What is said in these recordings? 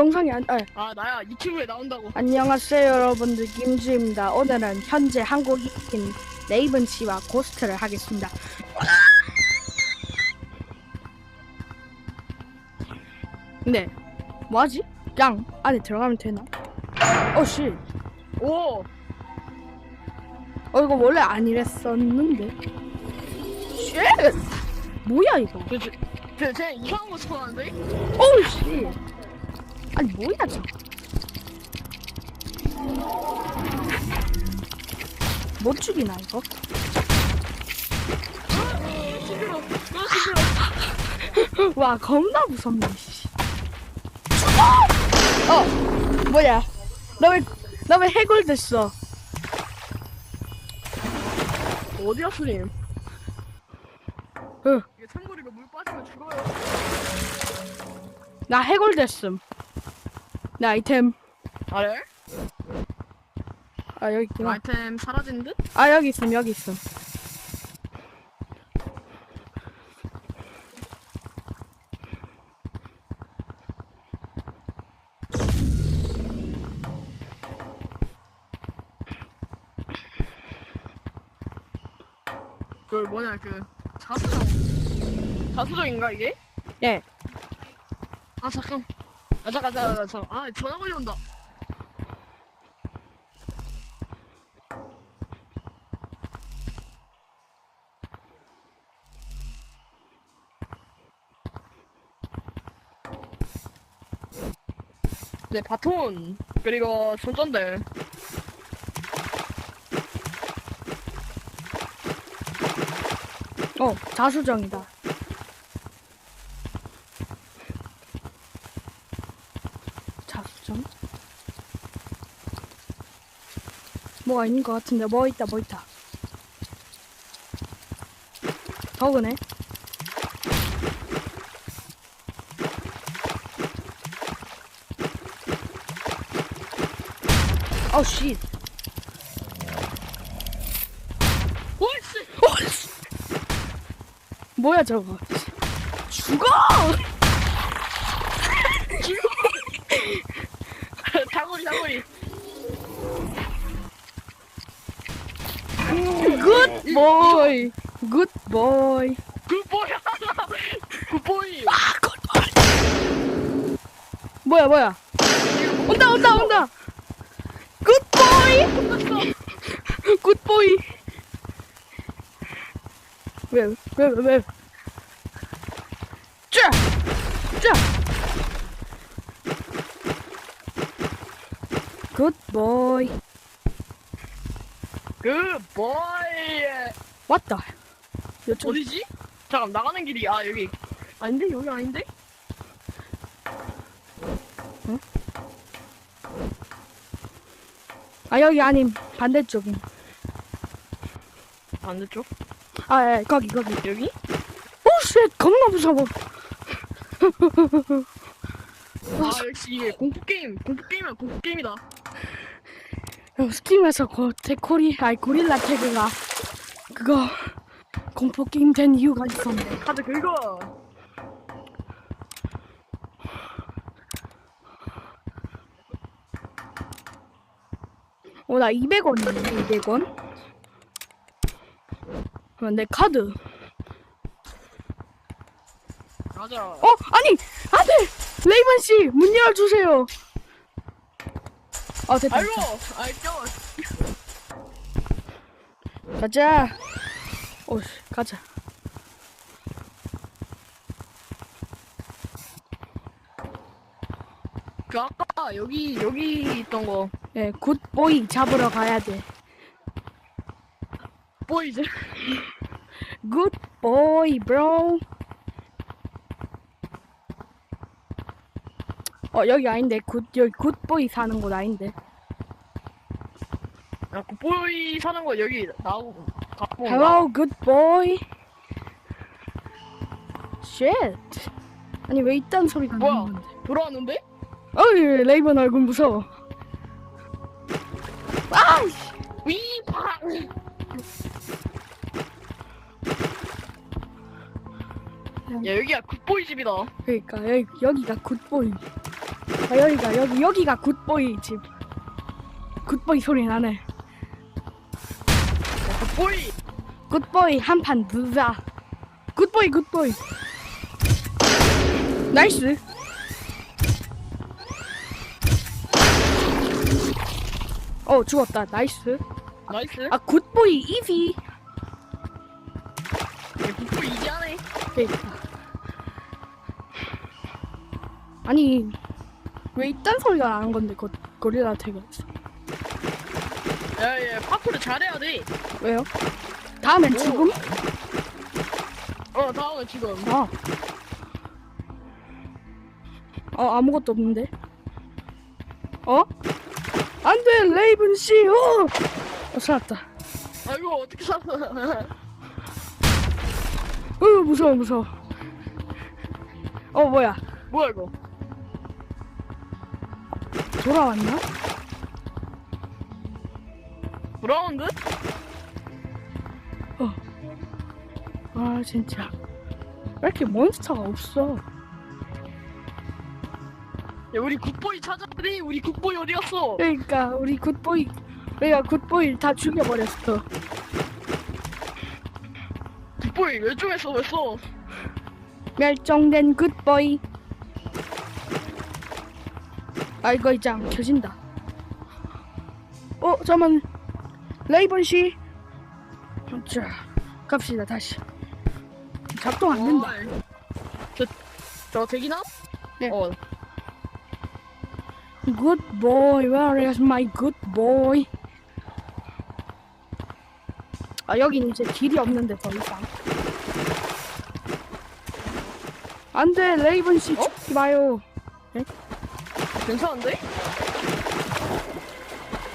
영상이 안, 아, 아 나야 유튜브에 나온다고. 안녕하세요 여러분들 김주입니다. 오늘은 현재 한국인 레이븐 씨와 고스트를 하겠습니다. 네, 뭐하지? 그냥 안에 들어가면 되나? 어 씨, 오. 어 이거 원래 안 이랬었는데. 쉣, 뭐야 이거? 쟤, 쟤, 쟤 이상한 거 쳐하는데? 어우 씨, 아니 뭐야 저? 못 죽이나 이거? 와 겁나 무섭네 씨. 어 뭐야 너왜너 왜 해골 됐어 어디야? 응. 이게 참고리가 물 빠지면 죽어요. 나 해골 됐음 내 아이템 아래? 아 여기 있구나 아이템 사라진 듯? 아 여기 있음 여기 있음 그 뭐냐 그 자수정. 자수정인가 이게? 예 아 잠깐. 아 잠깐 잠깐 잠깐. 아 전화 걸려온다. 네 바톤 그리고 손전들 어, 자수정이다. 자수정? 뭐가 있는 것 같은데, 뭐 있다, 뭐 있다. 더그네. 어우, 씨. 뭐야, 저거. 죽어! 자구리 굿 보이. 굿 보이. 그 뭐야 그 보이 아, 굿 보이. 뭐야, 뭐야. 온다, 온다, 온다. 굿 보이. 굿 보이. 왜, 왜, 왜, 왜. 쫙! 쫙! 굿 보이. 그 보이 왔다. 요즘 어디지? 잠깐 나가는 길이 아 여기 아닌데 여기 아닌데? 아 여기 아님 반대쪽임. 반대쪽? 아, 예, 거기 거기. 여기? 오쉣 겁나 무서워. 아 역시 이게 공포 게임 공포 게임이야 공포 게임이다 어, 스팀에서 고, 데코리 아이 고릴라 태그가 그거 공포 게임 된 이유가 있었네. 카드 긁어 어, 나 200원이네, 200원. 그럼 내 카드. 가자 어, 아니, 안 돼! 레이븐 씨, 문 열어주세요. 어, 됐다. 아이 껴 가자. 오, 가자. 그 아까 여기 여기 있던 거 예, 굿보이 잡으러 가야 돼. 보이지? 굿보이, 브로. 어, 여기 아닌데. 굿, 여기 굿보이 사는 곳 아닌데. 야그 보이 사는 거 여기 나오고 갖고 온다. Hello, good boy. Shit. 아니 왜 이딴 소리가 뭐야? 나는 건데? 돌아왔는데? 어이 레이븐 얼굴 무서워. 아! 위파 야 여기가 굿보이 집이다 그러니까 여기 여기가 굿보이. 아 여기가 여기 여기가 굿보이 집 굿보이 소리 나네 보이. 굿보이 한판 드자 굿보이 굿보이 나이스 어 죽었다 나이스 나이스. 아 굿보이 이지 보이 이제 하네. 그러니까. 아니 왜 이딴 소리가 나는 건데 고, 고릴라 태그였어 야야 파쿠를 잘해야 돼. 왜요? 다음엔 오. 죽음? 어 다음에 지금. 아. 어 아무것도 없는데 어? 안돼 레이븐 씨 어! 어 살았다 아 이거 어떻게 살아? 어 무서워 무서워 어 뭐야 뭐야 이거? 돌아왔나? 브라운드? 아 진짜 왜 이렇게 몬스터가 없어 야 우리 굿보이 찾았더니 우리 굿보이 어디 갔어? 그러니까 우리 굿보이 우리가 굿보이 다 죽여버렸어 굿보이 왼쪽에서 왜 써? 멸종된 굿보이 아 이거 이제 안 켜진다 어 잠깐만 레이번 씨 자, 갑시다 다시 작동 안 된다 어이. 저, 저 대기나? 네. 어. Good boy, where is my good boy? 아 여긴 이제 길이 없는데 더 이상 안돼 레이븐 씨 어? 죽지 마요 괜찮은데?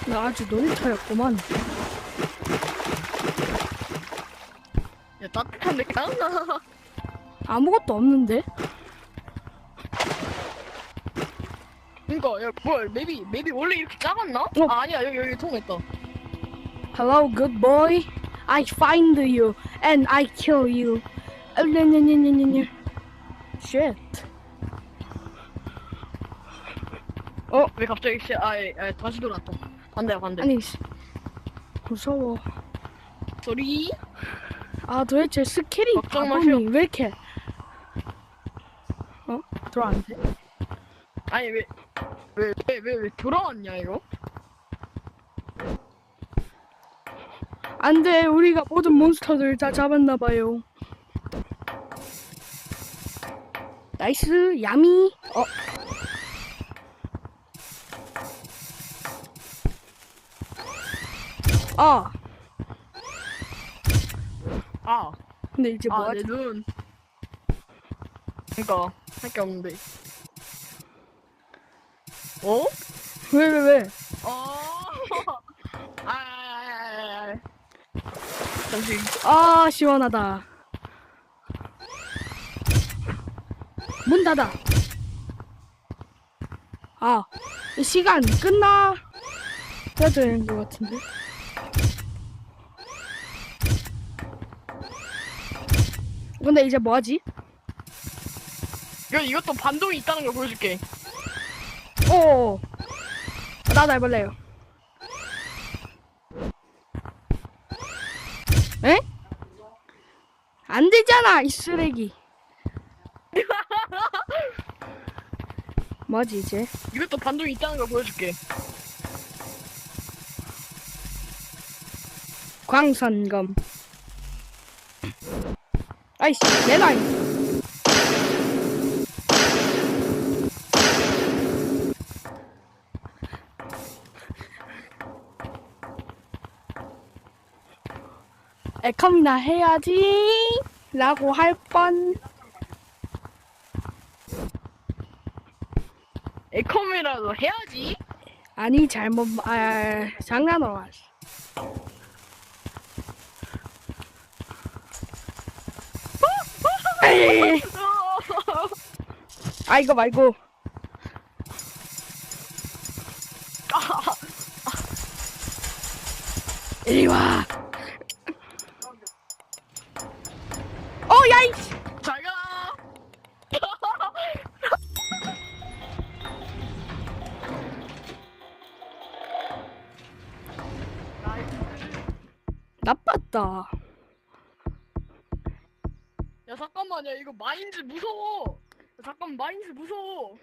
나 아주 놀이터였구만 야 따뜻한데 그냥? 아무것도 없는데 그니까 야 뭐야 맵이 맵이 원래 이렇게 작았나? 어. 아, 아니야 여기 여기 통했다. Hello good boy I find you and I kill you 아, 냐냐냐냐냐 Shit 어? 왜 갑자기 시 아, 예, 아 다시 돌았다. 반대야 반대. 아니 씨, 무서워 소리? 아 도대체 스킬이 걱정 바보니 마시오. 왜 이렇게 어? 들어왔는데? 아니 왜 왜 왜 왜 왜 돌아왔냐 이거? 안 돼 우리가 모든 몬스터들 다 잡았나 봐요 나이스 야미 어 아, 아, 근데 이제 아, 뭐하지? 내 눈. 그니까, 할 게 없는데. 어? 왜, 왜, 왜? 어? 아, 아, 아, 아, 아. 잠시. 아, 시원하다. 문 닫아. 아, 이 시간 끝나. 해야 되는 것 같은데. 근데 이제 뭐하지? 이거, 이것도 반동이 있다는 걸 보여줄게. 오, 나도 해볼래요. 에? 안 되잖아, 이 쓰레기. 뭐지 이제? 이것도 반동이 있다는 걸 보여줄게. 광선검. 아이씨, 내 나이. 에컴이나 해야지. 라고 할 뻔. 에컴이라도 해야지. 아니, 잘못, 아, 장난으로 하지. 아 이거 말고 이리 와. 어, 나빴다. 야, 잠깐만요. 이거 마인즈 무서워. 잠깐만 마인즈 무서워